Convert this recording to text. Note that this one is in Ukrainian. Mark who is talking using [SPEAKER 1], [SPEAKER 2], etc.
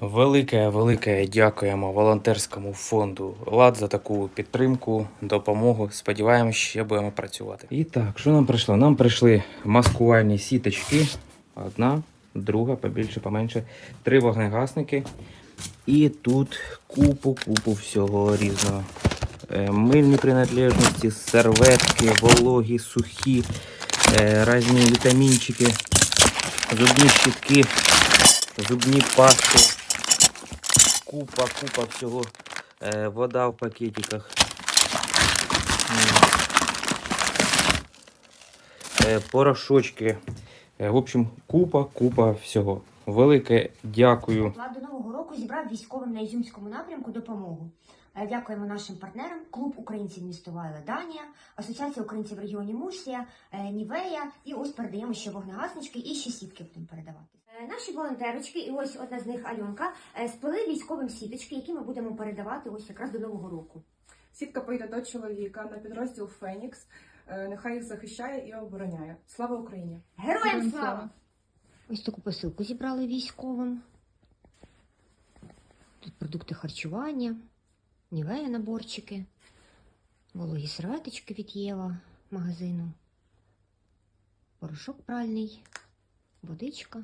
[SPEAKER 1] Велике, велике дякуємо волонтерському фонду ЛАД за таку підтримку, допомогу. Сподіваємось, ще будемо працювати. І так, що нам прийшло? Нам прийшли маскувальні сіточки. Одна, друга, побільше, поменше, три вогнегасники. І тут купу, купу всього різного. Е, Мильні принадлежності, серветки, вологі, сухі, е, різні вітамінчики, зубні щітки, зубні пасти. Купа, купа всього. Е, вода в пакетиках. Е, порошочки. Е, в общем, купа, купа всього. Велике дякую.
[SPEAKER 2] До нового року зібрав військовим на Ізюмському напрямку допомогу. Е, Дякуємо нашим партнерам: клуб українців місто Вайла Данія, Асоціація українців в регіоні Мурсія, е, Нівея. І ось передаємо ще вогнегаснички і ще сітки будемо передавати. Е, Наші волонтерочки, і ось одна з них Альонка, е, військовим сіточки, які ми будемо передавати ось якраз до нового року.
[SPEAKER 3] Сітка поїде до чоловіка на підрозділ Фенікс. Е, Нехай їх захищає і обороняє. Слава Україні!
[SPEAKER 2] Героям
[SPEAKER 3] Героям
[SPEAKER 2] слава!
[SPEAKER 3] слава!
[SPEAKER 2] Ось таку посилку зібрали військовим. Тут продукти харчування, нівея наборчики, вологі серветочки від Єва магазину, порошок пральний, водичка,